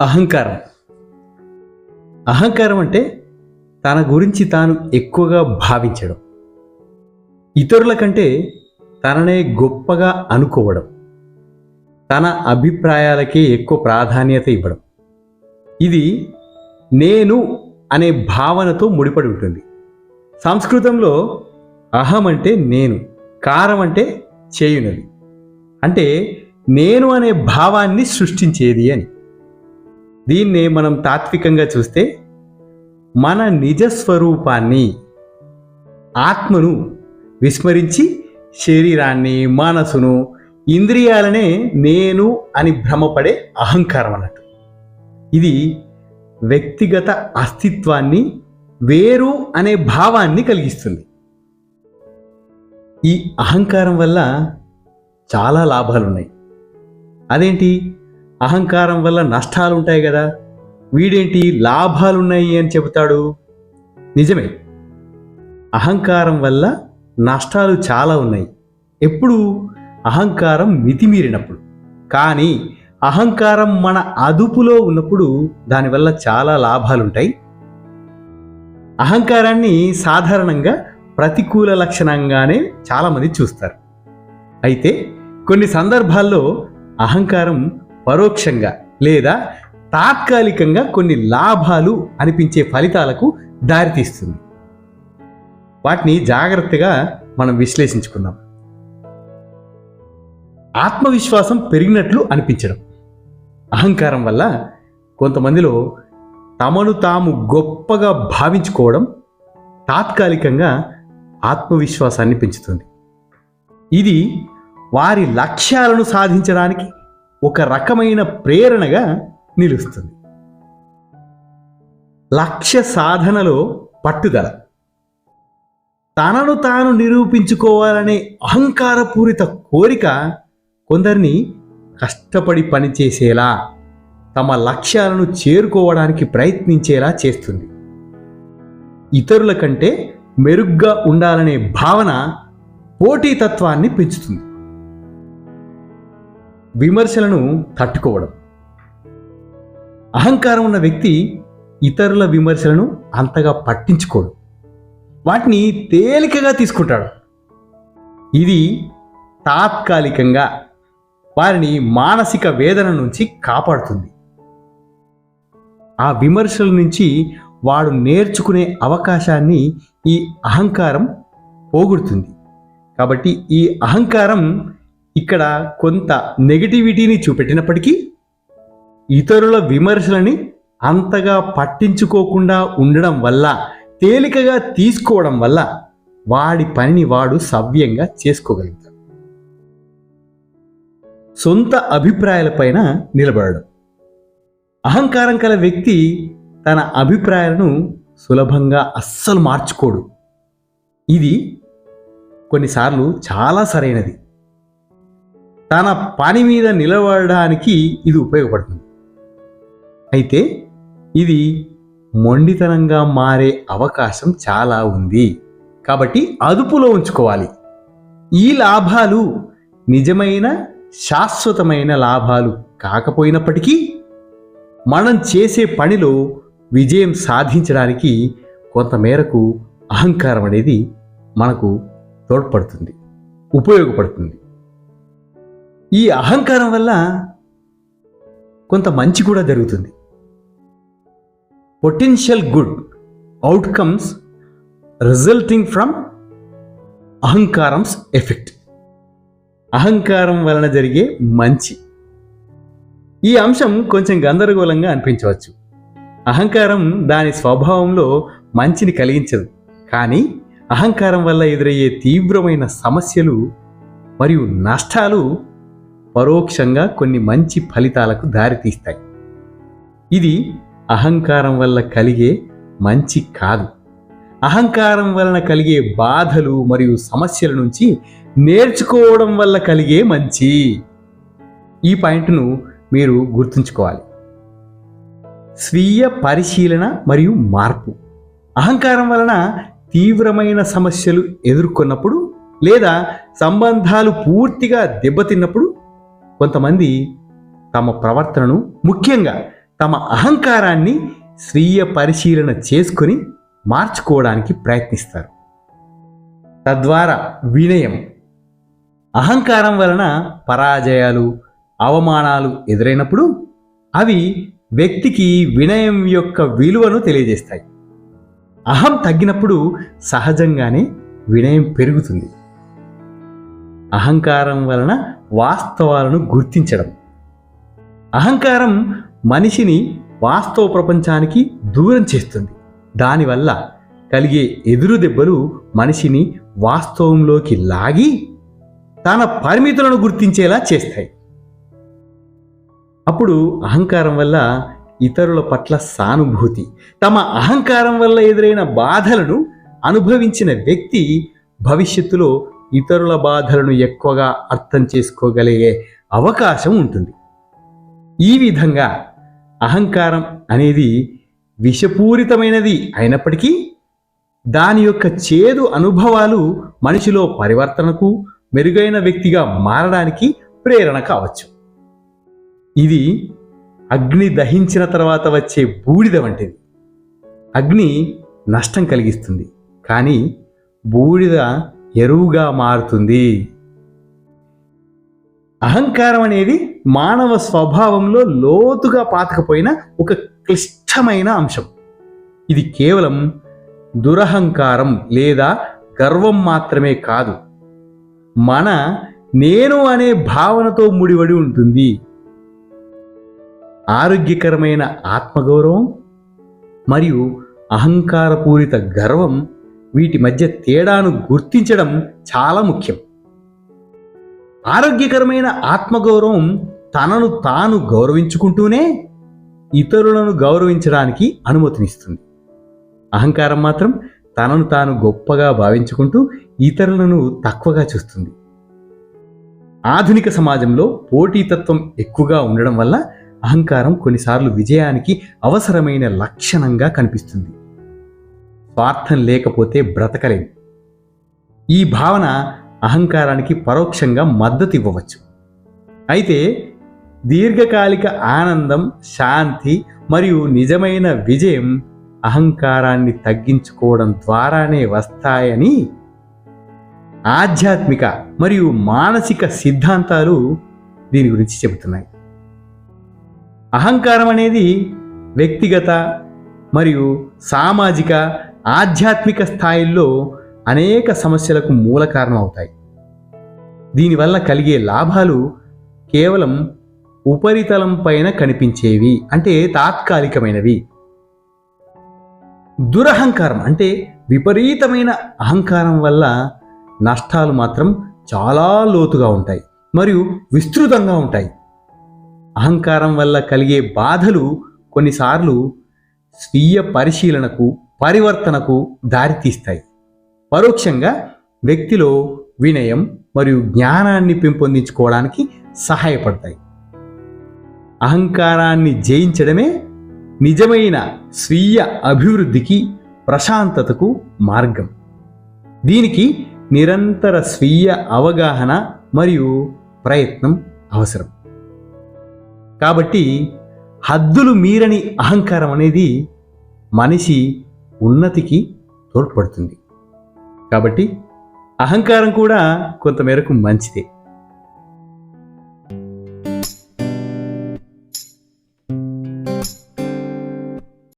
అహంకారం. అహంకారం అంటే తన గురించి తాను ఎక్కువగా భావించడం. ఇతరుల కంటే తననే గొప్పగా అనుకోవడం. తన అభిప్రాయాలకే ఎక్కువ ప్రాధాన్యత ఇవ్వడం. ఇది నేను అనే భావనతో ముడిపడి ఉంటుంది. సంస్కృతంలో అహం అంటే నేను కారం అంటే చేయునది. అంటే నేను అనే భావాన్ని సృష్టించేది అని. దీన్నే మనం తాత్వికంగా చూస్తే మన నిజస్వరూపాన్ని ఆత్మను విస్మరించి శరీరాన్ని మనసును ఇంద్రియాలనే నేను అని భ్రమపడే అహంకారం అన్నట్టు. ఇది వ్యక్తిగత అస్తిత్వాన్ని వేరు అనే భావాన్ని కలిగిస్తుంది. ఈ అహంకారం వల్ల చాలా లాభాలున్నాయి. అదేంటి? అహంకారం వల్ల నష్టాలు ఉంటాయి కదా. వీడేంటి లాభాలున్నాయి అని చెబుతాడు? నిజమే. అహంకారం వల్ల నష్టాలు చాలా ఉన్నాయి. ఎప్పుడు అహంకారం మితిమీరినప్పుడు. కానీ అహంకారం మన అదుపులో ఉన్నప్పుడు దానివల్ల చాలా లాభాలుంటాయి. అహంకారాన్ని సాధారణంగా ప్రతికూల లక్షణంగానే చాలామంది చూస్తారు. అయితే కొన్ని సందర్భాల్లో అహంకారం పరోక్షంగా లేదా తాత్కాలికంగా కొన్ని లాభాలు అనిపించే ఫలితాలకు దారితీస్తుంది. వాటిని జాగ్రత్తగా మనం విశ్లేషించుకుందాం. ఆత్మవిశ్వాసం పెరిగినట్లు అనిపించడం. అహంకారం వల్ల కొంతమందిలో తమను తాము గొప్పగా భావించుకోవడం తాత్కాలికంగా ఆత్మవిశ్వాసాన్ని పెంచుతుంది. ఇది వారి లక్ష్యాలను సాధించడానికి ఒక రకమైన ప్రేరణగా నిలుస్తుంది. లక్ష్య సాధనలో పట్టుదల. తనను తాను నిరూపించుకోవాలనే అహంకారపూరిత కోరిక కొందరిని కష్టపడి పనిచేసేలా తమ లక్ష్యాలను చేరుకోవడానికి ప్రయత్నించేలా చేస్తుంది. ఇతరుల కంటే మెరుగ్గా ఉండాలనే భావన పోటీతత్వాన్ని పెంచుతుంది. విమర్శలను తట్టుకోవడం. అహంకారం ఉన్న వ్యక్తి ఇతరుల విమర్శలను అంతగా పట్టించుకోడు. వాటిని తేలికగా తీసుకుంటాడు. ఇది తాత్కాలికంగా వారిని మానసిక వేదన నుంచి కాపాడుతుంది. ఆ విమర్శల నుంచి వాడు నేర్చుకునే అవకాశాన్ని ఈ అహంకారం పోగొడుతుంది. కాబట్టి ఈ అహంకారం ఇక్కడ కొంత నెగటివిటీని చూపెట్టినప్పటికీ ఇతరుల విమర్శలని అంతగా పట్టించుకోకుండా ఉండడం వల్ల తేలికగా తీసుకోవడం వల్ల వాడి పనిని వాడు సవ్యంగా చేసుకోగలుగుతాడు. సొంత అభిప్రాయాలపైన నిలబడడం. అహంకారం కల వ్యక్తి తన అభిప్రాయాలను సులభంగా అస్సలు మార్చుకోడు. ఇది కొన్నిసార్లు చాలా సరైనది. తన పని మీద నిలబడడానికి ఇది ఉపయోగపడుతుంది. అయితే ఇది మొండితనంగా మారే అవకాశం చాలా ఉంది. కాబట్టి అదుపులో ఉంచుకోవాలి. ఈ లాభాలు నిజమైన శాశ్వతమైన లాభాలు కాకపోయినప్పటికీ మనం చేసే పనిలో విజయం సాధించడానికి కొంతమేరకు అహంకారం అనేది మనకు తోడ్పడుతుంది ఉపయోగపడుతుంది. ఈ అహంకారం వల్ల కొంత మంచి కూడా జరుగుతుంది. Potential good outcomes resulting from అహంకారంస్ effect అహంకారం వలన జరిగే మంచి. ఈ అంశం కొంచెం గందరగోళంగా అనిపించవచ్చు. అహంకారం దాని స్వభావంలో మంచిని కలిగించదు. కానీ అహంకారం వల్ల ఎదురయ్యే తీవ్రమైన సమస్యలు మరియు నష్టాలు పరోక్షంగా కొన్ని మంచి ఫలితాలకు దారితీస్తాయి ఇది అహంకారం వల్ల కలిగే మంచి కాదు. అహంకారం వలన కలిగే బాధలు మరియు సమస్యల నుంచి నేర్చుకోవడం వల్ల కలిగే మంచి. ఈ పాయింట్ను మీరు గుర్తుంచుకోవాలి. స్వీయ పరిశీలన మరియు మార్పు. అహంకారం వలన తీవ్రమైన సమస్యలు ఎదుర్కొన్నప్పుడు లేదా సంబంధాలు పూర్తిగా దెబ్బతిన్నప్పుడు కొంతమంది తమ ప్రవర్తనను ముఖ్యంగా తమ అహంకారాన్ని స్వీయ పరిశీలన చేసుకొని మార్చుకోవడానికి ప్రయత్నిస్తారు. తద్వారా వినయం అహంకారం వలన పరాజయాలు అవమానాలు ఎదురైనప్పుడు అవి వ్యక్తికి వినయం యొక్క విలువను తెలియజేస్తాయి. అహం తగ్గినప్పుడు సహజంగానే వినయం పెరుగుతుంది. అహంకారం వలన వాస్తవాలను గుర్తించడం. అహంకారం మనిషిని వాస్తవ ప్రపంచానికి దూరం చేస్తుంది. దానివల్ల కలిగే ఎదురు దెబ్బలు మనిషిని వాస్తవంలోకి లాగి తన పరిమితులను గుర్తించేలా చేస్తాయి. అప్పుడు అహంకారం వల్ల ఇతరుల పట్ల సానుభూతి తమ అహంకారం వల్ల ఎదురైన బాధలను అనుభవించిన వ్యక్తి భవిష్యత్తులో ఇతరుల బాధలను ఎక్కువగా అర్థం చేసుకోగలిగే అవకాశం ఉంటుంది. ఈ విధంగా అహంకారం అనేది విషపూరితమైనది అయినప్పటికీ దాని యొక్క చేదు అనుభవాలు మనిషిలో పరివర్తనకు మెరుగైన వ్యక్తిగా మారడానికి ప్రేరణ కావచ్చు. ఇది అగ్ని దహించిన తర్వాత వచ్చే బూడిద వంటిది. అగ్ని నష్టం కలిగిస్తుంది. కానీ బూడిద ఎరువుగా మారుతుంది. అహంకారం అనేది మానవ స్వభావంలో లోతుగా పాతకపోయిన ఒక క్లిష్టమైన అంశం. ఇది కేవలం దురహంకారం లేదా గర్వం మాత్రమే కాదు. మన నేను అనే భావనతో ముడివడి ఉంటుంది. ఆరోగ్యకరమైన ఆత్మగౌరవం మరియు అహంకారపూరిత గర్వం వీటి మధ్య తేడాను గుర్తించడం చాలా ముఖ్యం. ఆరోగ్యకరమైన ఆత్మగౌరవం తనను తాను గౌరవించుకుంటూనే ఇతరులను గౌరవించడానికి అనుమతినిస్తుంది. అహంకారం మాత్రం తనను తాను గొప్పగా భావించుకుంటూ ఇతరులను తక్కువగా చూస్తుంది. ఆధునిక సమాజంలో పోటీతత్వం ఎక్కువగా ఉండడం వల్ల అహంకారం కొన్నిసార్లు విజయానికి అవసరమైన లక్షణంగా కనిపిస్తుంది. స్వార్థం లేకపోతే బ్రతకలేం. ఈ భావన అహంకారానికి పరోక్షంగా మద్దతు ఇవ్వవచ్చు. అయితే దీర్ఘకాలిక ఆనందం శాంతి మరియు నిజమైన విజయం అహంకారాన్ని తగ్గించుకోవడం ద్వారానే వస్తాయని ఆధ్యాత్మిక మరియు మానసిక సిద్ధాంతాలు దీని గురించి చెబుతున్నాయి. అహంకారం అనేది వ్యక్తిగత మరియు సామాజిక ఆధ్యాత్మిక స్థాయిల్లో అనేక సమస్యలకు మూల కారణం అవుతాయి దీనివల్ల కలిగే లాభాలు కేవలం ఉపరితలం పైన కనిపించేవి అంటే తాత్కాలికమైనవి. దురహంకారం అంటే విపరీతమైన అహంకారం వల్ల నష్టాలు మాత్రం చాలా లోతుగా ఉంటాయి మరియు విస్తృతంగా ఉంటాయి. అహంకారం వల్ల కలిగే బాధలు కొన్నిసార్లు స్వీయ పరిశీలనకు పరివర్తనకు దారితీస్తాయి పరోక్షంగా వ్యక్తిలో వినయం మరియు జ్ఞానాన్ని పెంపొందించుకోవడానికి సహాయపడతాయి. అహంకారాన్ని జయించడమే నిజమైన స్వీయ అభివృద్ధికి ప్రశాంతతకు మార్గం. దీనికి నిరంతర స్వీయ అవగాహన మరియు ప్రయత్నం అవసరం. కాబట్టి హద్దులు మీరని అహంకారం అనేది మనిషి ఉన్నతికి తోడ్పడుతుంది. కాబట్టి అహంకారం కూడా కొంతమేరకు మంచిదే.